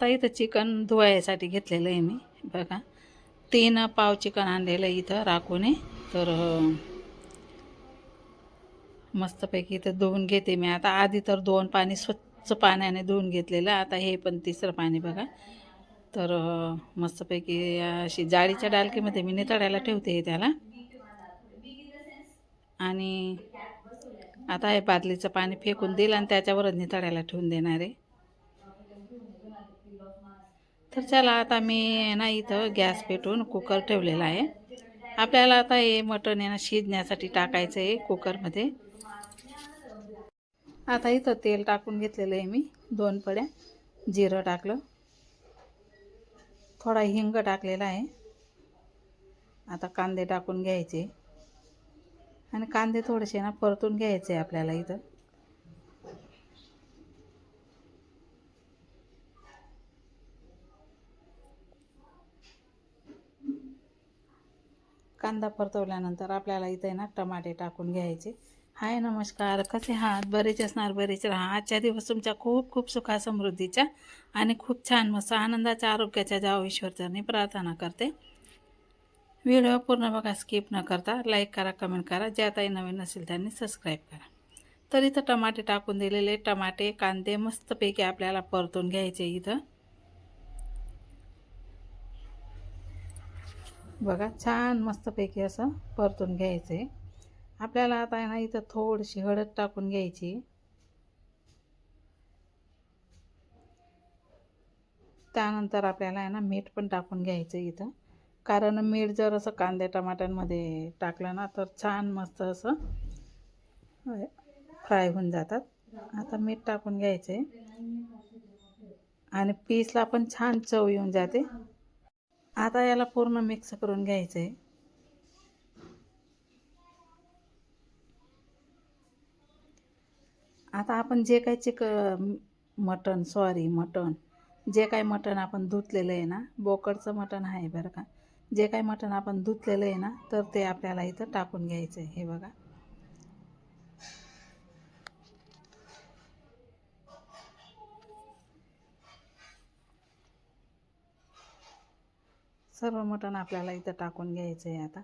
आता इथं चिकन धुवायसाठी घेतलेलं आहे मी बघा. तीन पाव चिकन आणलेलं आहे इथं राखूने. तर मस्तपैकी इथं धुवून घेते मी. आता आधी तर दोन पाणी स्वच्छ पाण्याने धुवून घेतलेलं आता हे पण तिसरं पाणी बघा. तर मस्तपैकी अशी जाळीच्या डालकीमध्ये मी नितळायला ठेवते हे त्याला. आणि आता हे बादलीचं पाणी फेकून देईल आणि त्याच्यावरच नितळायला ठेवून देणार आहे. तर चला आता मी ना इथं गॅस पेटून कुकर ठेवलेला आहे. आपल्याला आता हे मटण आहे ना शिजण्यासाठी टाकायचं आहे कुकरमध्ये आता इथं तेल टाकून घेतलेलं आहे मी दोन पड्या जिरं टाकलं. थोडा हिंग टाकलेला आहे. आता कांदे टाकून घ्यायचे. आणि कांदे थोडेसे ना परतून घ्यायचे आपल्याला इथं. कांदा परतवल्यानंतर आपल्याला इथे ना टमाटे टाकून घ्यायचे. हाय नमस्कार. कसे आहात? बरेच असणार बरेच राहा. आजच्या दिवस तुमच्या खूप खूप सुखा समृद्धीच्या आणि खूप छान मस्त आनंदाच्या आरोग्याच्या जाव ईश्वरचरणी प्रार्थना करते. व्हिडिओ पूर्ण बघा स्किप न करता लाईक करा कमेंट करा. ज्या ताई नवीन असेल त्यांनी सबस्क्राईब करा. तर इथं टमाटे टाकून दिलेले. टमाटे कांदे मस्तपैकी आपल्याला परतून घ्यायचे इथं. बघा छान मस्तपैकी असं परतून घ्यायचं. आहे आपल्याला आता आहे ना इथं थोडीशी हळद टाकून घ्यायची. त्यानंतर आपल्याला आहे ना मीठ पण टाकून घ्यायचं इथं. कारण मीठ जर असं कांदे टमाट्यांमध्ये टाकलं ना तर छान मस्त असं फ्राय होऊन जातात. आता मीठ टाकून घ्यायचं. आहे आणि पीसला पण छान चव येऊन जाते. आता याला पूर्ण मिक्स करून घ्यायचं आहे आता आपण जे काही चिक मटण सॉरी मटण. जे काही मटण आपण धुतलेलं आहे ना बोकडचं मटण आहे बरं का. जे काही मटण आपण धुतलेलं आहे ना तर ते आपल्याला इथं टाकून घ्यायचं आहे हे बघा. सर्व मटण आपल्याला इथं टाकून घ्यायचं आहे आता.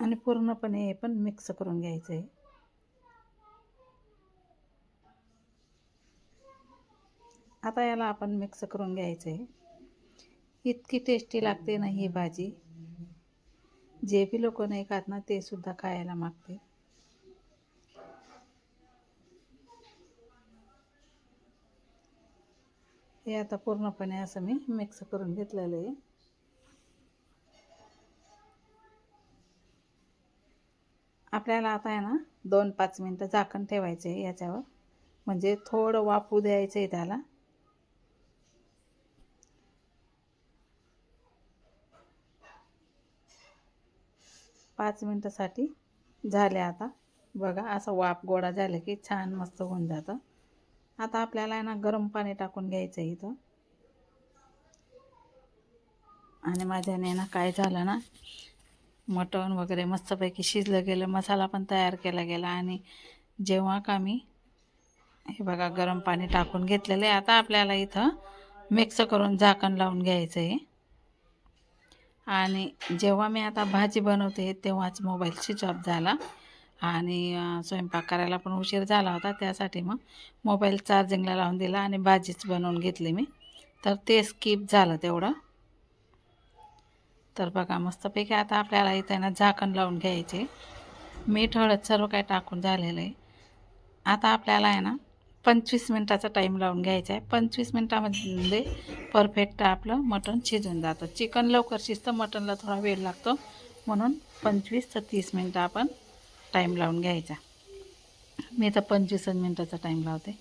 आणि पूर्णपणे हे पण मिक्स करून घ्यायचं आहे आता याला आपण मिक्स करून घ्यायचं आहे इतकी टेस्टी लागते ना ही भाजी. जे बी लोक नाही खात ना ते सुद्धा खायला मागते हे आता पूर्णपणे असं मी मिक्स करून घेतलेलं आहे. आपल्याला आता आहे ना दोन पाच मिनटं झाकण ठेवायचं आहे याच्यावर. म्हणजे थोडं वाफू द्यायचं आहे त्याला. पाच मिनटासाठी झाले आता. बघा असं वाफ गोडा झालं की छान मस्त होऊन जातं. आता आपल्याला आहे ना गरम पाणी टाकून घ्यायचं आहे इथं. आणि माझ्याने ना काय झालं ना मटण वगैरे मस्तपैकी शिजलं गेलं मसाला पण तयार केला गेला. आणि जेव्हा का मी हे बघा गरम पाणी टाकून घेतलेलं आहे आता आपल्याला इथं मिक्स करून झाकण लावून घ्यायचं आहे. आणि जेव्हा मी आता भाजी बनवते तेव्हाच मोबाईल स्विच ऑफ झाला. आणि स्वयंपाक करायला पण उशीर झाला होता त्यासाठी मग मोबाईल चार्जिंगला लावून दिला आणि भाजीच बनवून घेतली मी. तर ते स्किप झालं तेवढं. तर बघा मस्तपैकी आता आपल्याला इथे ना झाकण लावून घ्यायचे. मीठ हळद सर्व काही टाकून झालेलं आहे. आता आपल्याला आहे ना पंचवीस मिनटाचा टाईम लावून घ्यायचा आहे. पंचवीस मिनटामध्ये परफेक्ट आपलं मटण शिजून जातं. चिकन लवकर शिजतं मटणला थोडा वेळ लागतो. म्हणून पंचवीस ते तीस मिनटं आपण टाईम लावून घ्यायचा. मी तर पंचवीस मिनटाचा टाईम लावते.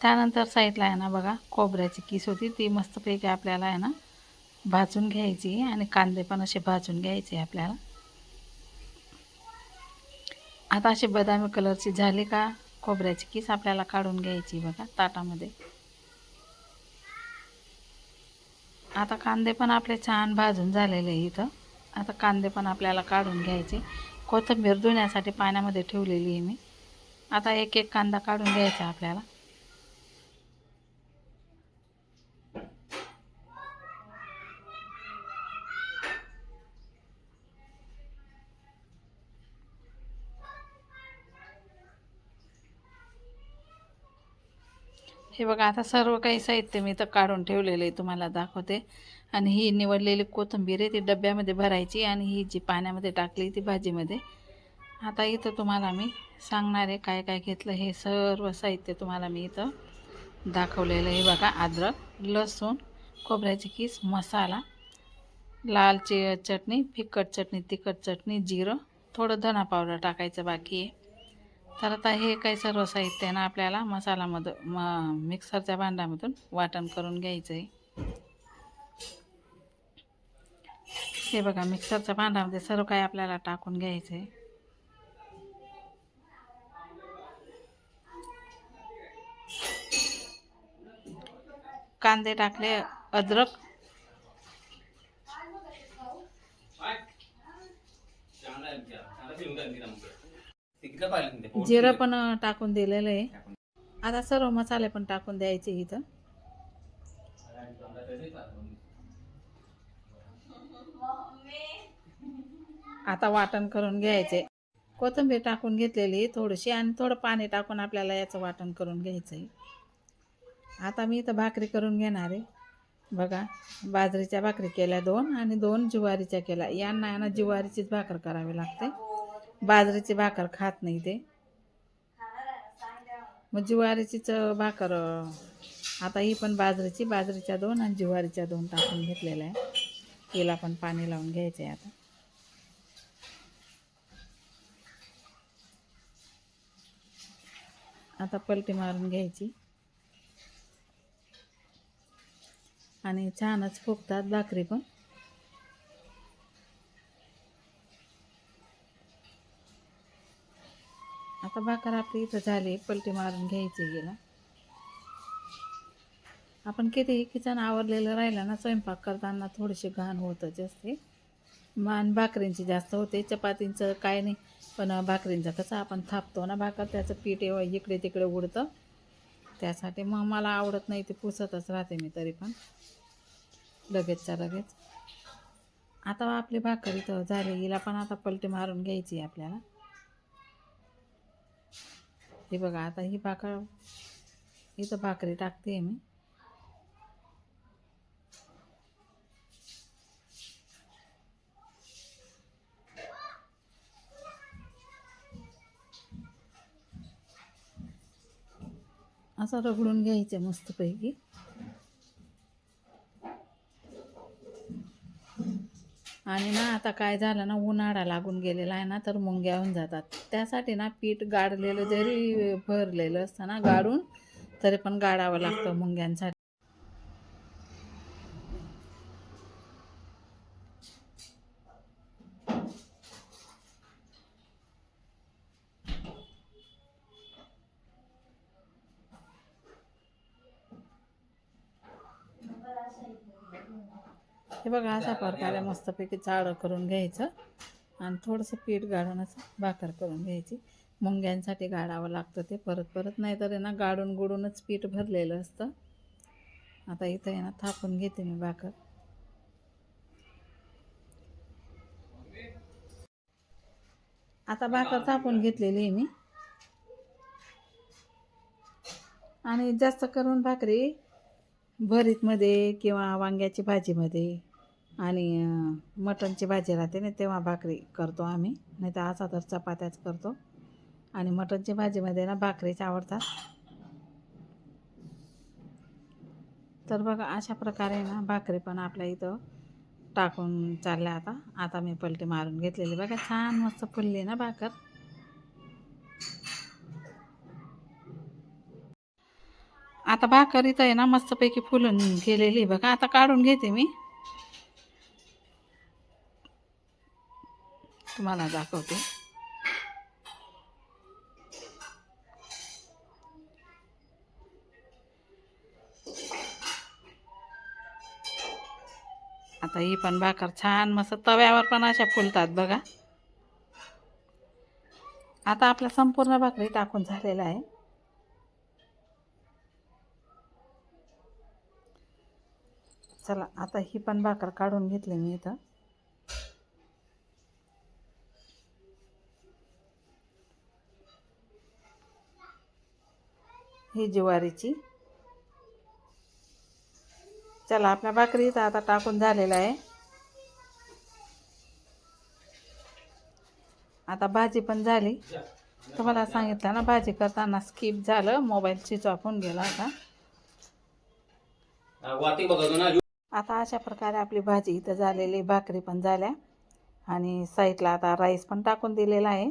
त्यानंतर साईडला आहे ना बघा खोबऱ्याची किस होती ती मस्तपैकी आपल्याला आहे ना भाजून घ्यायची आणि कांदे पण असे भाजून घ्यायचे आपल्याला. आता अशी बदामी कलरची झाली का खोबऱ्याची किस आपल्याला काढून घ्यायची बघा ताटामध्ये. आता कांदे पण आपले छान भाजून झालेले आहे इथं. आता कांदे पण आपल्याला काढून घ्यायचे. कोथिंबीर धुण्यासाठी पाण्यामध्ये ठेवलेली आहे मी. आता एक एक कांदा काढून घ्यायचा आपल्याला. हे बघा आता सर्व काही साहित्य मी तर काढून ठेवलेलं आहे तुम्हाला दाखवते. आणि ही निवडलेली कोथिंबीर आहे ती डब्यामध्ये भरायची आणि ही जी पाण्यामध्ये टाकली ती भाजीमध्ये. आता इथं तुम्हाला मी सांगणार आहे काय काय घेतलं हे सर्व साहित्य तुम्हाला मी इथं दाखवलेलं आहे. बघा अद्रक लसूण खोबऱ्याची किस मसाला लाल चटणी फिकट चटणी तिखट चटणी जिरं थोडं धना पावडर टाकायचं बाकी आहे. तर आता हे काही सर्व साहित्य ना आपल्याला मसालामधून म मिक्सरच्या भांड्यामधून वाटण करून घ्यायचं आहे हे बघा मिक्सरच्या भांड्यामध्ये सर्व काही आपल्याला टाकून घ्यायचं आहे कांदे टाकले अद्रक. जिरं पण टाकून दिलेलं आहे. आता सर्व मसाले पण टाकून द्यायचे इथं. आता वाटण करून घ्यायचे. कोथिंबीर टाकून घेतलेली थोडीशी आणि थोडं पाणी टाकून आपल्याला याचं वाटण करून घ्यायचं आहे आता मी इथं भाकरी करून घेणार आहे. बघा बाजरीच्या भाकरी केल्या दोन आणि दोन ज्वारीच्या केल्या. यांना यांना ज्वारीचीच भाकर करावी लागते. बाजरीची भाकर खात नाही ते. मग ज्वारीचीच भाकर आता ही पण बाजरीची बाजरीच्या दोन आणि ज्वारीच्या दोन टाकून घेतलेल्या आहे. तिला पण पाणी लावून घ्यायचं आहे आता. आता पलटी मारून घ्यायची. आणि छानच फुगतात भाकरी पण. आता भाकर आपली इथं झाली पलटी मारून घ्यायची गेला आपण कितीही किचन आवरलेलं राहिलं ना स्वयंपाक करताना थोडीशी घाण होतच असते मान भाकरींची जास्त होते चपातींचं काय नाही पण भाकरींचं कसं आपण थापतो ना भाकर त्याचं पीठ एव- इकडे तिकडे उडतं. त्यासाठी मग मला आवडत नाही ते पुसतच राहते मी तरी पण. लगेचच्या लगेच. आता आपली भाकर इथं झाली हिला पण आता पलटी मारून घ्यायची आहे आपल्याला. हे बघा आता ही भाकर इथं भाकरी टाकते मी. असं रगडून घ्यायचं मस्तपैकी. आणि ना आता काय झालं ना उन्हाळा लागून गेलेला आहे ना तर मुंग्या होऊन जातात. त्यासाठी ना पीठ गाडलेलं जरी भरलेलं असतं ना गाडून तरी पण गाडावं लागतं मुंग्यांसाठी. हे बघा अशा प्रकारे मस्तपैकी चाळं करून घ्यायचं आणि थोडंसं पीठ गाळून असं भाकर करून घ्यायची. मुंग्यांसाठी गाळावं लागतं ते परत परत नाही तर ना गाडून गुडूनच पीठ भरलेलं असतं. आता इथं आहे ना थापून घेते मी भाकर. आता भाकर थापून घेतलेली आहे मी. आणि जास्त करून भाकरी भरीतमध्ये किंवा वांग्याची भाजीमध्ये आणि मटणची भाजी राहते ना तेव्हा भाकरी करतो आम्ही. नाही तर असा तर चपात्याच करतो. आणि मटणची भाजीमध्ये ना भाकरीच आवडतात. तर बघा अशा प्रकारे ना भाकरी पण आपल्या इथं टाकून चालल्या आता. आता मी पलटी मारून घेतलेली. बघा छान मस्त फुलली ना भाकर. आता भाकर इथं आहे ना मस्तपैकी फुलून गेलेली आहे बघा. आता काढून घेते मी. तुम्हाला दाखवते. आता ही पण भाकर छान मस्त तव्यावर पण अशा फुलतात बघा. आता आपला संपूर्ण भाकरी टाकून झालेला आहे. चला आता ही पण भाकर काढून घेतली मी इथं. ही ज्वारीची. चला आपल्या भाकरी इथं आता टाकून झालेला आहे. आता भाजी पण झाली. तुम्हाला सांगितलं ना भाजी करताना स्किप झालं मोबाईल स्विच ऑफ होऊन गेला आता. आता अशा प्रकारे आपली भाजी इथं झालेली भाकरी पण झाल्या. आणि साईडला आता राईस पण टाकून दिलेला आहे.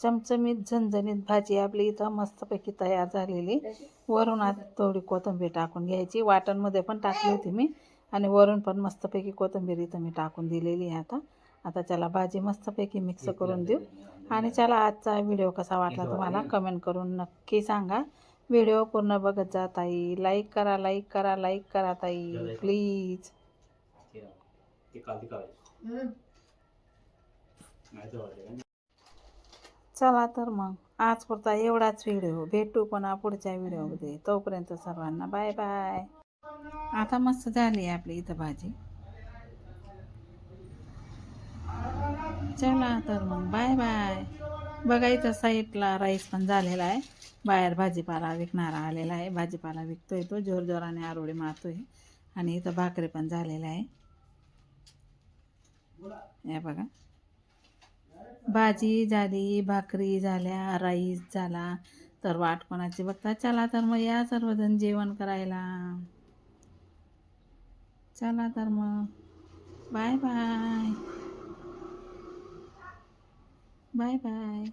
चमचमीत झणझणीत भाजी आपली इथं मस्तपैकी तयार झालेली. वरून आता थोडी कोथिंबीर टाकून घ्यायची. वाटणमध्ये पण टाकली होती मी. आणि वरून पण मस्तपैकी कोथिंबीर इथं मी टाकून दिलेली आहे आता. आता त्याला भाजी मस्तपैकी मिक्स करून देऊ. आणि चला आजचा व्हिडिओ कसा वाटला तुम्हाला कमेंट करून नक्की सांगा. व्हिडिओ पूर्ण बघत जा ताई. लाईक करा लाईक करा लाईक करा ताई. प्लीज? चला तर मग. आज पुरता एवढाच व्हिडिओ. भेटू पुन्हा पुढच्या व्हिडिओमध्ये. तोपर्यंत सर्वांना बाय बाय आता मस्त झाली आहे आपली इथं भाजी. चला तर मग. बाय बाय बघा इथं साईडला राईस पण झालेला आहे. बाहेर भाजीपाला विकणारा आलेला आहे. भाजीपाला विकतोय तो जोरजोराने आरोळी मारतोय. आणि इथं भाकरी पण झालेला आहे. या बघा. भाजी झाली भाकरी झाल्या राईस झाला. तर वाट कोणाची बघता? चला तर मग या सर्वजण जेवण करायला. चला तर मग. Bye bye. Bye bye